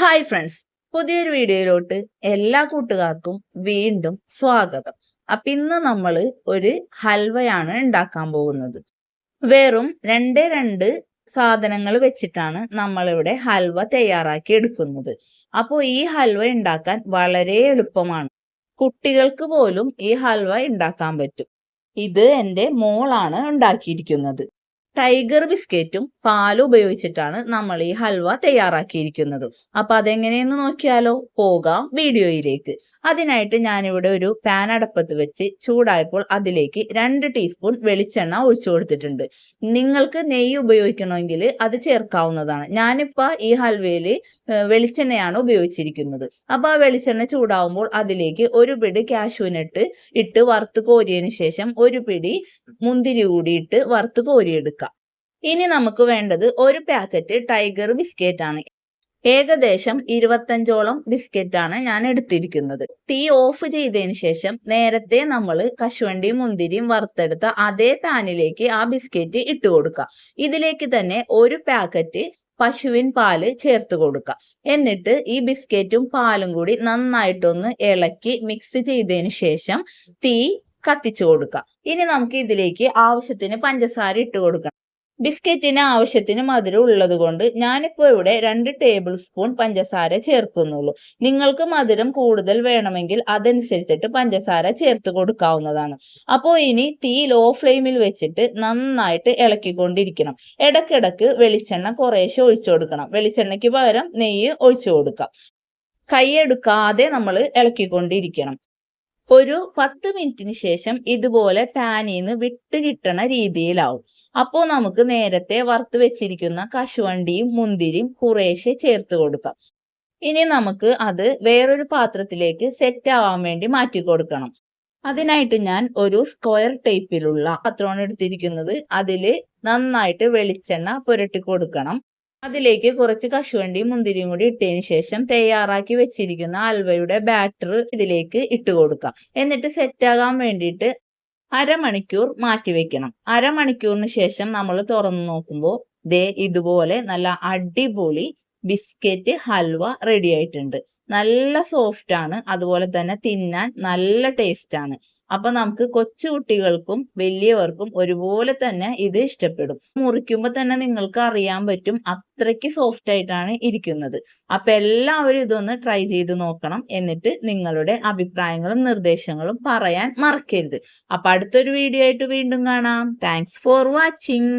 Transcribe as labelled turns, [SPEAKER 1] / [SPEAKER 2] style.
[SPEAKER 1] Hi friends പുതിയൊരു വീഡിയോയിലോട്ട് എല്ലാ കൂട്ടുകാർക്കും വീണ്ടും സ്വാഗതം. അപ്പൊ ഇന്ന് നമ്മൾ ഒരു ഹൽവയാണ് ഉണ്ടാക്കാൻ പോകുന്നത്. വെറും രണ്ട് രണ്ട് സാധനങ്ങൾ വെച്ചിട്ടാണ് നമ്മളിവിടെ ഹൽവ തയ്യാറാക്കി എടുക്കുന്നത്. അപ്പോൾ ഈ ഹൽവ ഉണ്ടാക്കാൻ വളരെ എളുപ്പമാണ്. കുട്ടികൾക്ക് പോലും ഈ ഹൽവ ഉണ്ടാക്കാൻ പറ്റും. ഇത് എന്റെ മോളാണ് ഉണ്ടാക്കിയിരിക്കുന്നത്. ടൈഗർ ബിസ്ക്കറ്റും പാലും ഉപയോഗിച്ചിട്ടാണ് നമ്മൾ ഈ ഹൽവ തയ്യാറാക്കിയിരിക്കുന്നത്. അപ്പൊ അതെങ്ങനെയെന്ന് നോക്കിയാലോ? പോകാം വീഡിയോയിലേക്ക്. അതിനായിട്ട് ഞാനിവിടെ ഒരു പാൻ അടപ്പത്ത് വെച്ച് ചൂടായപ്പോൾ അതിലേക്ക് രണ്ട് ടീസ്പൂൺ വെളിച്ചെണ്ണ ഒഴിച്ചു കൊടുത്തിട്ടുണ്ട്. നിങ്ങൾക്ക് നെയ്യ് ഉപയോഗിക്കണമെങ്കിൽ അത് ചേർക്കാവുന്നതാണ്. ഞാനിപ്പോ ഈ ഹൽവയിൽ വെളിച്ചെണ്ണയാണ് ഉപയോഗിച്ചിരിക്കുന്നത്. അപ്പൊ ആ വെളിച്ചെണ്ണ ചൂടാവുമ്പോൾ അതിലേക്ക് ഒരു പിടി കാശുവിനിട്ട് ഇട്ട് വറുത്ത് കോരിയതിന് ശേഷം ഒരു പിടി മുന്തിരി കൂടി ഇട്ട് വറുത്ത് കോരിയെടുക്കാം. ഇനി നമുക്ക് വേണ്ടത് ഒരു പാക്കറ്റ് ടൈഗർ ബിസ്ക്കറ്റ് ആണ്. ഏകദേശം ഇരുപത്തഞ്ചോളം ബിസ്ക്കറ്റ് ആണ് ഞാൻ എടുത്തിരിക്കുന്നത്. തീ ഓഫ് ചെയ്തതിന് ശേഷം നേരത്തെ നമ്മൾ കശുവണ്ടിയും മുന്തിരിയും വറുത്തെടുത്ത അതേ പാനിലേക്ക് ആ ബിസ്ക്കറ്റ് ഇട്ട് കൊടുക്കുക. ഇതിലേക്ക് തന്നെ ഒരു പാക്കറ്റ് പശുവിൻ പാൽ ചേർത്ത് കൊടുക്കുക. എന്നിട്ട് ഈ ബിസ്ക്കറ്റും പാലും കൂടി നന്നായിട്ടൊന്ന് ഇളക്കി മിക്സ് ചെയ്തതിന് ശേഷം തീ കത്തിച്ചു കൊടുക്കുക. ഇനി നമുക്ക് ഇതിലേക്ക് ആവശ്യത്തിന് പഞ്ചസാര ഇട്ട് കൊടുക്കണം. ബിസ്ക്കറ്റിന് ആവശ്യത്തിന് മധുരം ഉള്ളത് കൊണ്ട് ഞാനിപ്പോൾ ഇവിടെ രണ്ട് ടേബിൾ സ്പൂൺ പഞ്ചസാര ചേർക്കുന്നുള്ളൂ. നിങ്ങൾക്ക് മധുരം കൂടുതൽ വേണമെങ്കിൽ അതനുസരിച്ചിട്ട് പഞ്ചസാര ചേർത്ത് കൊടുക്കാവുന്നതാണ്. അപ്പോൾ ഇനി തീ ലോ ഫ്ലെയിമിൽ വെച്ചിട്ട് നന്നായിട്ട് ഇളക്കിക്കൊണ്ടിരിക്കണം. ഇടക്കിടക്ക് വെളിച്ചെണ്ണ കുറേശ്ശെ ഒഴിച്ചു കൊടുക്കണം. വെളിച്ചെണ്ണയ്ക്ക് പകരം നെയ്യ് ഒഴിച്ചു കൊടുക്കാം. കൈയെടുക്കാതെ നമ്മൾ ഇളക്കിക്കൊണ്ടിരിക്കണം. ഒരു പത്ത് മിനിറ്റിന് ശേഷം ഇതുപോലെ പാനിൽ നിന്ന് വിട്ട് രീതിയിലാവും. അപ്പോൾ നമുക്ക് നേരത്തെ വറുത്ത് വെച്ചിരിക്കുന്ന കശുവണ്ടിയും മുന്തിരിയും കുറേശ്ശെ ചേർത്ത് കൊടുക്കാം. ഇനി നമുക്ക് അത് വേറൊരു പാത്രത്തിലേക്ക് സെറ്റ് ആവാൻ വേണ്ടി മാറ്റി കൊടുക്കണം. അതിനായിട്ട് ഞാൻ ഒരു സ്ക്വയർ ടൈപ്പിലുള്ള പത്രമാണ് എടുത്തിരിക്കുന്നത്. അതിൽ നന്നായിട്ട് വെളിച്ചെണ്ണ പുരട്ടി കൊടുക്കണം. അതിലേക്ക് കുറച്ച് കശുവണ്ടി മുന്തിരിയും കൂടി ഇട്ടതിന് ശേഷം തയ്യാറാക്കി വെച്ചിരിക്കുന്ന അൽവയുടെ ബാറ്റർ ഇതിലേക്ക് ഇട്ട് കൊടുക്കാം. എന്നിട്ട് സെറ്റാകാൻ വേണ്ടിയിട്ട് അരമണിക്കൂർ മാറ്റി വെക്കണം. അരമണിക്കൂറിന് ശേഷം നമ്മൾ തുറന്നു നോക്കുമ്പോൾ ദേ ഇതുപോലെ നല്ല അടിപൊളി ബിസ്ക്കറ്റ് ഹൽവ റെഡി ആയിട്ടുണ്ട്. നല്ല സോഫ്റ്റ് ആണ്. അതുപോലെ തന്നെ തിന്നാൻ നല്ല ടേസ്റ്റ് ആണ്. അപ്പൊ നമുക്ക് കൊച്ചു കുട്ടികൾക്കും വലിയവർക്കും ഒരുപോലെ തന്നെ ഇത് ഇഷ്ടപ്പെടും. മുറിക്കുമ്പോൾ തന്നെ നിങ്ങൾക്ക് അറിയാൻ പറ്റും അത്രയ്ക്ക് സോഫ്റ്റ് ആയിട്ടാണ് ഇരിക്കുന്നത്. അപ്പൊ എല്ലാവരും ഇതൊന്ന് ട്രൈ ചെയ്ത് നോക്കണം. എന്നിട്ട് നിങ്ങളുടെ അഭിപ്രായങ്ങളും നിർദ്ദേശങ്ങളും പറയാൻ മറക്കരുത്. അപ്പൊ അടുത്തൊരു വീഡിയോ ആയിട്ട് വീണ്ടും കാണാം. Thanks for watching